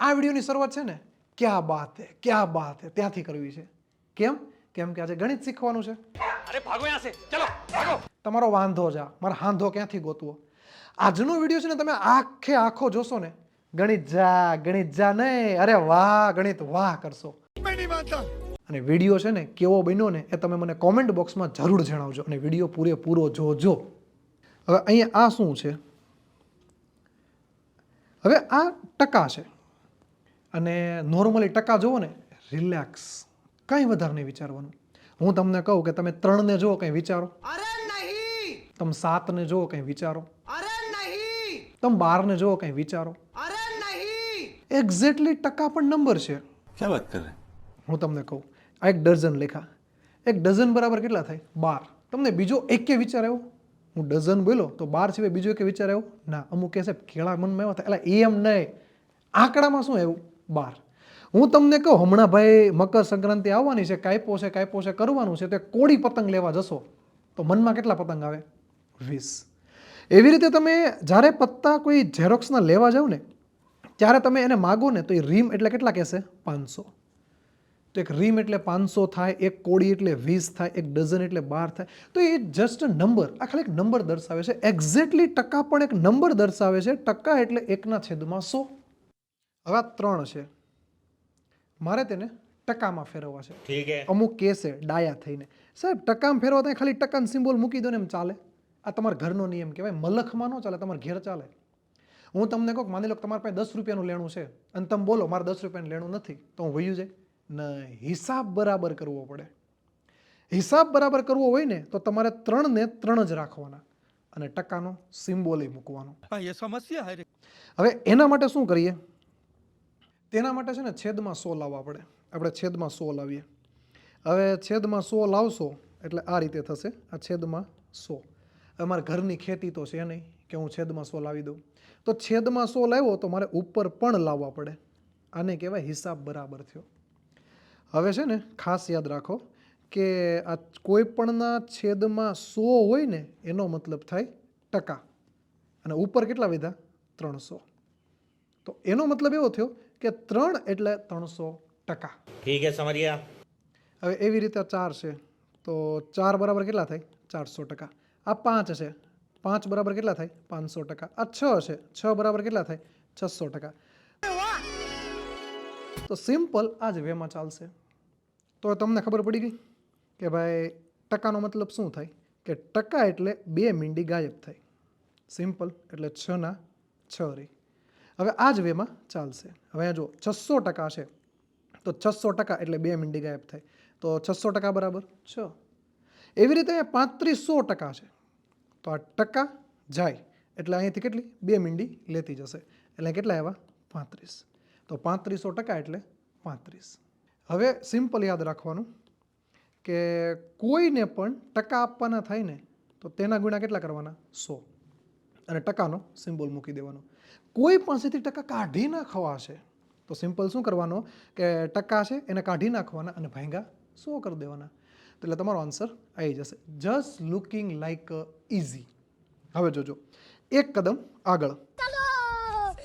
આ વિડીયોની શરૂઆત છે ને ક્યાં બાત હે ક્યાં બાત હે ત્યાંથી કરવી છે. કેમ? કેમ કે આજે ગણિત શીખવાનું છે. અરે ભાગો યહાં સે ચલો ભાગો. તમારો વાંધો જા મારો હાંધો ક્યાંથી ગોતવો? આજનો વીડિયો છે ને તમે આખે આખો જોશો ને ગણિત જા ગણિત જા નહીં અરે વાહ ગણિત વાહ કરશો. અને વીડિયો છે ને કેવો બન્યો ને એ તમે મને કોમેન્ટ બોક્સમાં જરૂર જણાવજો અને વીડિયો પૂરેપૂરો જોજો. હવે અહીંયા આ શું છે? હવે આ ટકા છે. અને નોર્મલી ટકા જુઓ ને રિલેક્સ કંઈ વધારે નહીં વિચારવાનું. હું તમને કહું કે તમે ત્રણને જુઓ કંઈ વિચારો. તમે સાતને જુઓ કંઈ વિચારો. તમે બારને જુઓ કંઈ વિચારો. એક્ઝેક્ટલી ટકા પણ નંબર છે. ક્યાં વાત કરે? હું તમને કહું આ એક ડઝન લેખા. એક ડઝન બરાબર કેટલા થાય? બાર. તમને બીજો એકે વિચાર આવ્યો? હું ડઝન બોલો તો બાર સિવાય બીજો એક વિચાર આવ્યો? ના અમુક કહેશે કેળા મનમાં આવ્યા હતા. એટલે એમ નહીં. આંકડામાં શું આવ્યું? બાર. હું તમને કહું, હમણાં ભાઈ મકર સંક્રાંતિ આવવાની છે, કાયપો છે કાયપો છે, કરવાનું છે, તો કોળી પતંગ લેવા જશો. તો મનમાં કેટલા પતંગ આવે? વીસ. એવી રીતે તમે જ્યારે પત્તા કોઈ ઝેરોક્સના લેવા જાઓ ને, ત્યારે તમે એને માગો ને, તો એ રીમ એટલે કેટલા કહેશે? પાંચસો. તો એક રીમ એટલે પાંચસો થાય, એક કોડી એટલે વીસ થાય, એક ડઝન એટલે બાર થાય. તો એ જસ્ટ નંબર આ ખાલી એક નંબર દર્શાવે છે. એક્ઝેક્ટલી ટકા પણ એક નંબર દર્શાવે છે. ટકા એટલે એકના છેદમાં સો. હવે આ ત્રણ છે. મારે તેને ટકામાં ફેરવવા છે. ઠીક છે. અમુક કેસ ડાયા થઈને. સાહેબ ટકામાં ફેરવા તો ખાલી ટકાન સિમ્બોલ મૂકી દો ને એમ ચાલે. આ તમારા ઘરનો નિયમ કહેવાય. મલખમાં ન ચાલે તમારા ઘેર ચાલે. હું તમને કહું માની લો તમારા પાસે દસ રૂપિયાનું લેણું છે અને તમે બોલો મારે દસ રૂપિયાનું લેણું નથી. તો હું વયું જાય. ન હિસાબ બરાબર કરવો પડે. હિસાબ બરાબર કરવો હોય ને તો તમારે ત્રણને ત્રણ જ રાખવાના અને ટકાનો સિમ્બોલે મૂકવાનો. સમસ્યા હવે એના માટે શું કરીએ? તેના માટે છે ને છેદમાં સો લાવવા પડે. આપણે છેદમાં સો લાવીએ. હવે છેદમાં સો લાવશો એટલે આ રીતે થશે. આ છેદમાં સો. હવે મારા ઘરની ખેતી તો છે નહીં કે હું છેદમાં સો લાવી દઉં. તો છેદમાં સો લાવ્યો તો મારે ઉપર પણ લાવવા પડે. આને કહેવાય હિસાબ બરાબર થયો. હવે છે ને ખાસ યાદ રાખો કે આ કોઈપણના છેદમાં સો હોય ને એનો મતલબ થાય ટકા. અને ઉપર કેટલા વિધા? ત્રણસો. તો એનો મતલબ એવો થયો કે ત્રણ એટલે ત્રણસો ટકા ઠીક છે સમરિયા હવે એવી રીતે ચાર છે તો ચાર બરાબર કેટલા થાય ચારસો ટકા આ પાંચ છે પાંચ બરાબર કેટલા થાય પાંચસો ટકા આ છ છે છ બરાબર કેટલા થાય છસો ટકા તો સિમ્પલ આ જ વેમાં ચાલશે તો તમને ખબર પડી ગઈ કે ભાઈ ટકાનો મતલબ શું થાય કે ટકા એટલે બે મીંડી ગાયબ થાય સિમ્પલ એટલે છના છ રહી હવે આ જ વેમાં ચાલશે. હવે અહીંયા જો છસો ટકા છે, તો છસો ટકા એટલે બે મીંડી ગાયબ થાય. તો છસો ટકા બરાબર? છ. એવી રીતે પાંત્રીસો ટકા છે. તો આ ટકા જાય. એટલે અહીંયાથી કેટલી? બે મીંડી લેતી જશે. એટલે કેટલા આવ્યા? પાંત્રીસ. તો પાંત્રીસો ટકા એટલે પાંત્રીસ. હવે સિમ્પલ યાદ રાખવાનું કે કોઈને પણ ટકા આપવાના થાય ને, તો તેના ગુણા કેટલા કરવાના? સો. અને ટકાનો સિમ્બોલ મૂકી દેવાનો. કોઈ પાસેથી ટકા કાઢી નાખવા છે તો સિમ્પલ શું કરવાનો? કે ટકા છે એને કાઢી નાખવાના અને ભાંગા સો કરી દેવાના. એટલે તમારો આન્સર આવી જશે. જસ્ટ લુકિંગ લાઈક ઇઝી હવે જોજો. એક કદમ આગળ.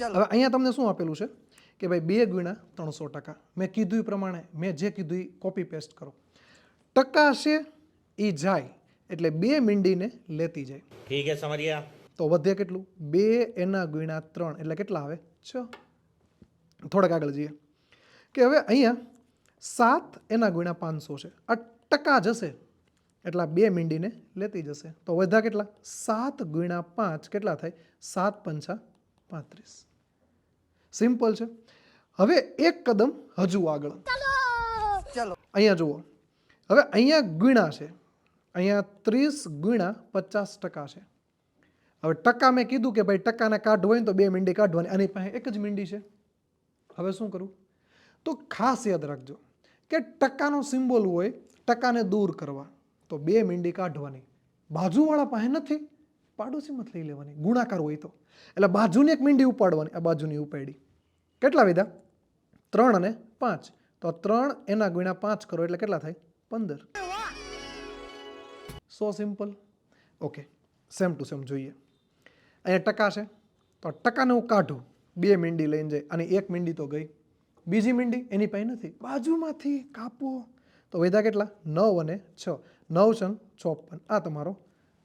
હવે અહીંયા તમને શું આપેલું છે? કે ભાઈ બે ગુણા ત્રણસો ટકા. મેં કીધું એ પ્રમાણે મેં જે કીધું એ કોપી પેસ્ટ કરો. ટકા છે એ જાય એટલે બે મીંડીને લેતી જાય. ઠીક છે સમરિયા તો વધે કેટલું? બે એના ગુણ્યા ત્રણ. એટલે કેટલા આવે? છ. થોડાક આગળ જઈએ. કે હવે અહીંયા સાત એના ગુણ્યા પાંચસો છે. આ ટકા જશે. એટલા બે મીંડીને લેતી જશે. તો વધ્યા કેટલા? સાત ગુણ્યા પાંચ. કેટલા થાય? સાત પંચા પાંત્રીસ. સિમ્પલ છે. હવે એક કદમ હજુ આગળ. અહીંયા જુઓ. હવે અહીંયા ગુણ્યા છે. અહીંયા ત્રીસ ગુણ્યા પચાસ ટકા છે. હવે ટકા મેં કીધું કે ભાઈ ટકાને કાઢવો હોય ને તો બે મીંડી કાઢવાની. આની પાસે એક જ મીંડી છે. હવે શું કરું? તો ખાસ યાદ રાખજો કે ટકાનો સિમ્બોલ હોય ટકાને દૂર કરવા, તો બે મીંડી કાઢવાની. બાજુવાળા પાસે નથી, પાડોશીમાં લઈ લેવાની. ગુણાકાર હોય તો. એટલે બાજુની એક મીંડી ઉપાડવાની, આ બાજુની ઉપાડી. કેટલા વિધા? ત્રણ અને પાંચ. તો ત્રણ એના ગુણ્યા પાંચ કરો એટલે કેટલા થાય? પંદર. So simple? Okay. Same to same જોઈએ. અહીંયા ટકા છે. તો ટકાને હું કાઢું, બે મીંડી લઈને જાય અને એક મીંડી તો ગઈ. બીજી મીંડી એની પાસે નથી. બાજુમાંથી કાપો. તો વેધા કેટલા? નવ અને છ. નવ છ ચોપન. આ તમારો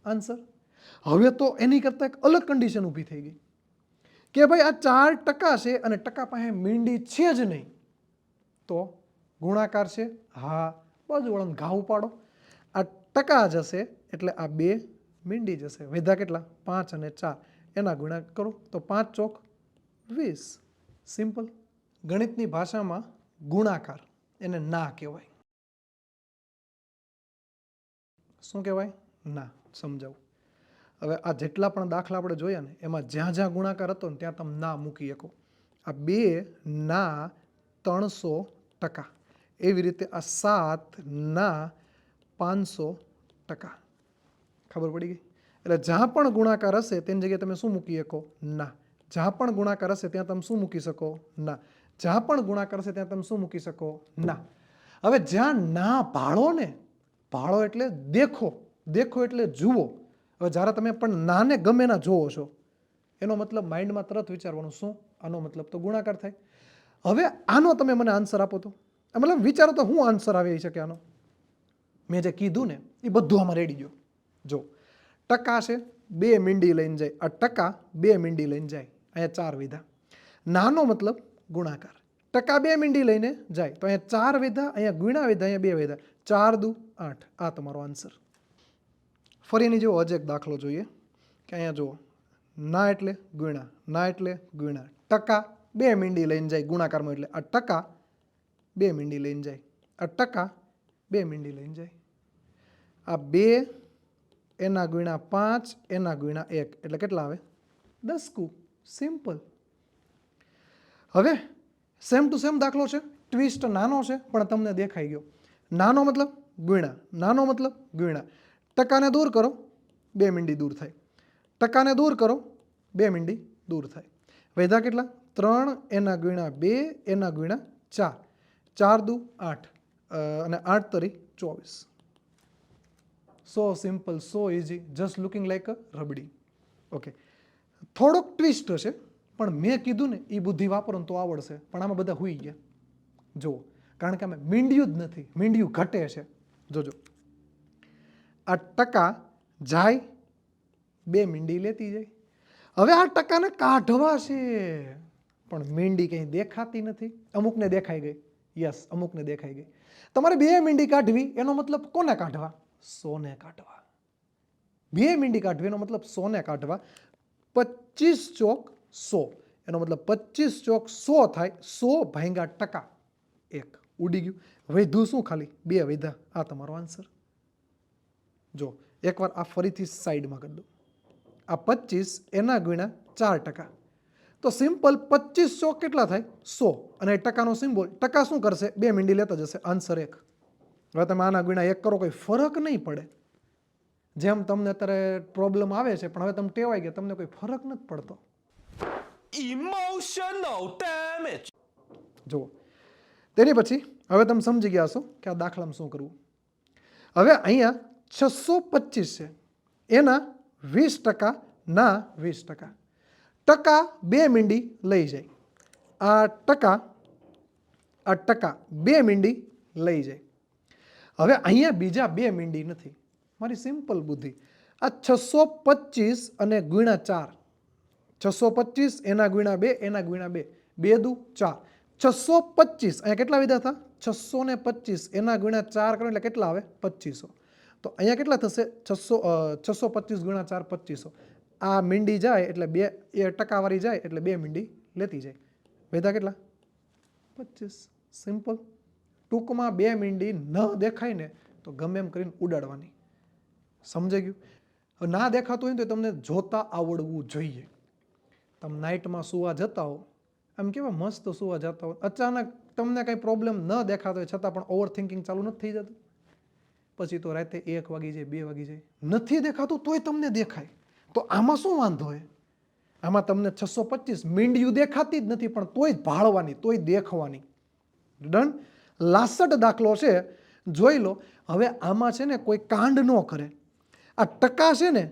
આન્સર. હવે તો એની કરતાં એક અલગ કન્ડિશન ઊભી થઈ ગઈ. કે ભાઈ આ ચાર ટકા છે અને ટકા પાસે મીંડી છે જ નહીં. તો ગુણાકાર છે. હા. બાજુવાળાને ઘા ઉપાડો. આ ટકા જશે એટલે આ બે મીંડી જશે. વેધા કેટલા? પાંચ અને ચાર. એના ગુણાકાર કરો તો પાંચ ચોક વીસ. સિમ્પલ ગણિતની ભાષામાં ગુણાકાર. એને ના કહેવાય. શું કહેવાય? ના. સમજાવું. હવે આ જેટલા પણ દાખલા આપણે જોયા ને, એમાં જ્યાં જ્યાં ગુણાકાર હતો ને, ત્યાં તમે ના મૂકી શકો. આ બે ના ત્રણસો ટકા. એવી રીતે આ સાત ના પાંચસો ટકા. ખબર પડી ગઈ? એટલે જ્યાં પણ ગુણાકાર હશે તેની જગ્યાએ તમે શું મૂકી શકો? ના. જ્યાં પણ ગુણાકાર હશે ત્યાં તમે શું મૂકી શકો? ના. જ્યાં પણ ગુણાકાર હશે ત્યાં તમે શું મૂકી શકો? ના. હવે જ્યાં ના ભાળો ને ભાળો એટલે દેખો. દેખો એટલે જુઓ. હવે જ્યારે તમે પણ નાને ગમે ના જોવો છો, એનો મતલબ માઇન્ડમાં તરત વિચારવાનું શું? આનો મતલબ તો ગુણાકાર થાય. હવે આનો તમે મને આન્સર આપો તો. મતલબ વિચારો તો હું આન્સર આવી શકે આનો. મેં જે કીધું ને, એ બધું આમાં રેડી ગયો. જો, ટકા છે બે મીંડી લઈને જાય. આ ટકા બે મીંડી લઈને જાય. અહીંયા ચાર વિધા. નાનો મતલબ ગુણાકાર. ટકા બે મીંડી લઈને જાય. તો અહીંયા ચાર વિધા, અહીંયા ગુણા વિધા, અહીંયા બે વિધા. ચાર દુ આઠ. આ તમારો આન્સર ફરી એની જેવો હજી એક દાખલો જોઈએ. કે અહીંયા જુઓ. ના એટલે ગુણા ના એટલે ગુણા ટકા બે મીંડી લઈને જાય ગુણાકારમાં એટલે. આ ટકા બે મીંડી લઈને જાય. આ ટકા બે મીંડી લઈને જાય. આ બે એના ગુણ્યા પાંચ, એના ગુણ્યા એક. એટલે કેટલા આવે? દસ કુ. સિમ્પલ. હવે સેમ ટુ સેમ દાખલો છે. ટ્વિસ્ટ નાનો છે, પણ તમને દેખાઈ ગયો. નાનો મતલબ ગુણ્યા. નાનો મતલબ ગુણ્યા. ટકાને દૂર કરો, બે મીંડી દૂર થાય. ટકાને દૂર કરો, બે મીંડી દૂર થાય. વૈધા કેટલા? ત્રણ, એના ગુણ્યા બે, એના ગુણ્યા ચાર. ચાર દુ આઠ. અને આઠ તરી ચોવીસ. So simple so easy just looking like a rabdi okay થોડોક ટ્વિસ્ટ હશે, પણ મેં કીધું ને એ બુદ્ધિ વાપરો ને તો આવડશે, પણ આમાં બધા હોઈ ગયા. જુઓ, કારણ કે અમે મીંડ્યું જ નથી. મીંડ્યું ઘટે છે. જોજો. આ ટકા જાય, બે મીંડી લેતી જાય. હવે આ ટકાને કાઢવા છે. પણ મીંડી કંઈ દેખાતી નથી. અમુકને દેખાઈ ગઈ. યસ, અમુકને દેખાઈ ગઈ. તમારે બે મીંડી કાઢવી, એનો મતલબ કોને કાઢવા? સોને કાઢવા. બે મીંડી કાઢવી, એનો મતલબ સોને કાઢવા. પચીસ ચોક સો. એનો મતલબ પચીસ ચોક સો થાય, સો ભાંગા ટકા. એક ઉડી ગયું. વૈધું શું ખાલી? બે વૈધા. આ તમારો આન્સર જો, એકવાર આ ફરીથી સાઈડમાં કરી દો આ પચીસ એના ગુણ્યા ચાર ટકા. તો સિમ્પલ પચીસ ચોક કેટલા થાય? સો. અને ટકાનો સિમ્બોલ ટકા શું કરશે? બે મીંડી લેતા જશે. આન્સર એક. હવે તમે આના ગુણા એક કરો કોઈ ફરક નહીં પડે. જેમ તમને અત્યારે પ્રોબ્લેમ આવે છે પણ હવે તમે ટેવાઈ ગયા તમને કોઈ ફરક નથી પડતો. ઇમોશનલ ડેમેજ જુઓ. તેની પછી હવે તમે સમજી ગયા છો કે આ દાખલામાં શું કરવું. હવે અહીંયા છસો પચીસ છે. એના વીસ ટકા ના વીસ ટકા. ટકા બે મીંડી લઈ જાય. આ ટકા આ ટકા બે મીંડી લઈ જાય. હવે અહીંયા બીજા બે મીંડી નથી. મારી સિમ્પલ બુદ્ધિ. આ છસો પચીસ અને ગુણ્યા ચાર. છસો પચીસ, એના ગુણ્યા બે, એના ગુણ્યા બે. બે દુ ચાર. છસો પચીસ, અહીંયા કેટલા વિધા હતા છસો ને પચીસ, એના ગુણ્યા ચાર કરો એટલે કેટલા આવે? પચીસો. તો અહીંયા કેટલા થશે? છસો છસો પચીસ ગુણ્યા ચાર, પચીસો. આ મીંડી જાય એટલે બે, એ ટકાવારી જાય એટલે બે મીંડી લેતી જાય. વેધા કેટલા? પચીસ. સિમ્પલ ટૂંકમાં બે મીંડી ન દેખાય ને તો ગમે એમ કરીને ઉડાડવાની. સમજાઈ ગયું? હવે ના દેખાતું હોય ને તો તમને જોતા આવડવું જોઈએ. તમે નાઇટમાં સુવા જતા હો. આમ કેવા મસ્ત સુવા જતા હો. અચાનક તમને કંઈ પ્રોબ્લેમ ન દેખાતો હોય છતાં પણ ઓવર થિંકિંગ ચાલુ નથી થઈ જતું. પછી તો રાતે એક વાગી જાય, બે વાગી જાય. નથી દેખાતું તોય તમને દેખાય. તો આમાં શું વાંધો હોય આમાં તમને છસો પચીસ મીંડિયું દેખાતી જ નથી પણ તોય ભાળવાની, તોય દેખવાની. ડન લાસટ દાખલો છે, જોઈ લો. હવે આમાં છે ને કોઈ કાંડ ન કરે. આ ટકા છે ને,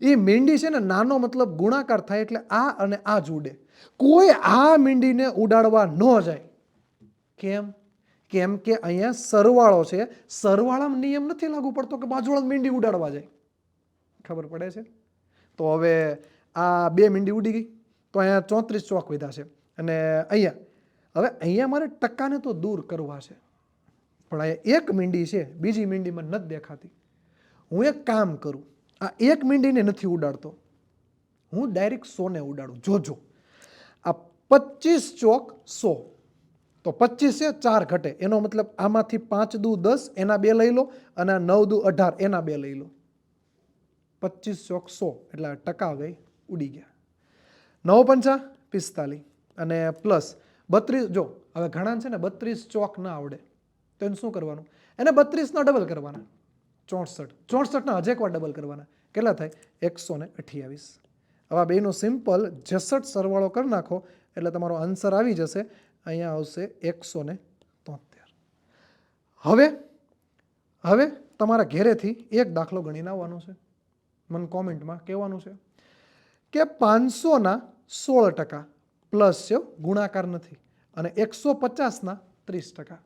એ મીંડી છે ને નાનો મતલબ ગુણાકાર થાય એટલે આ અને આ જોડે. કોઈ આ મીંડીને ઉડાડવા ન જાય. કેમ? કેમ કે અહીંયા સરવાળો છે. સરવાળામાં નિયમ નથી લાગુ પડતો કે બાજુવાળા મીંડી ઉડાડવા જાય. ખબર પડે છે? તો હવે આ બે મીંડી ઉડી ગઈ. તો અહીંયા ચોત્રીસ ચોક વીધા છે. અને અહીંયા હવે અહીંયા મારે ટકાને તો દૂર કરવા છે. પણ આ એક મીંડી છે, બીજી મીંડીમાં નથી દેખાતી. હું એક કામ કરું, આ એક મીંડીને નથી ઉડાડતો. હું ડાયરેક્ટ સોને ઉડાડું. જોજો, આ પચીસ ચોક સો. તો પચીસ છે, ચાર ઘટે. એનો મતલબ આમાંથી પાંચ દુ દસ, એના બે લઈ લો, અને નવ દુ અઢાર, એના બે લઈ લો. પચીસ ચોક સો, એટલે ટકા ગઈ, ઉડી ગયા. નવ પંચા પિસ્તાલીસ. અને પ્લસ બત્રીસ, જો, હવે ઘણા છે ને બત્રીસ ચોક ના આવડે. તો એને શું કરવાનું? એને બત્રીસના ડબલ કરવાના. ચોસઠ. ચોસઠના હજે એકવાર ડબલ કરવાના. કેટલા થાય? એકસો ને અઠ્યાવીસ. હવે આ બેનો સિમ્પલ જસઠ સરવાળો કરી નાખો, એટલે તમારો આન્સર આવી જશે. અહીંયા આવશે એકસો ને તોતેર. હવે હવે તમારા ઘેરેથી એક દાખલો ગણીને આવવાનો છે. મને કોમેન્ટમાં કહેવાનું છે કે પાંચસોના સોળ ટકા પ્લસ છે ગુણાકાર નથી. અને એકસો પચાસના ત્રીસ ટકા.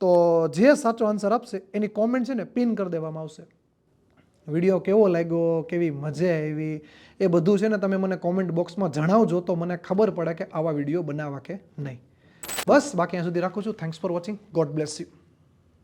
તો જે સાચો આન્સર આપશે, એની કોમેન્ટ છે ને પિન કરી દેવામાં આવશે. વીડિયો કેવો લાગ્યો, કેવી મજા આવી, એ બધું છે ને તમે મને કોમેન્ટ બોક્સમાં જણાવજો તો મને ખબર પડે કે આવા વીડિયો બનાવવા કે નહીં. બસ, બાકી અહીંયા સુધી રાખું છું. Thanks for watching God bless you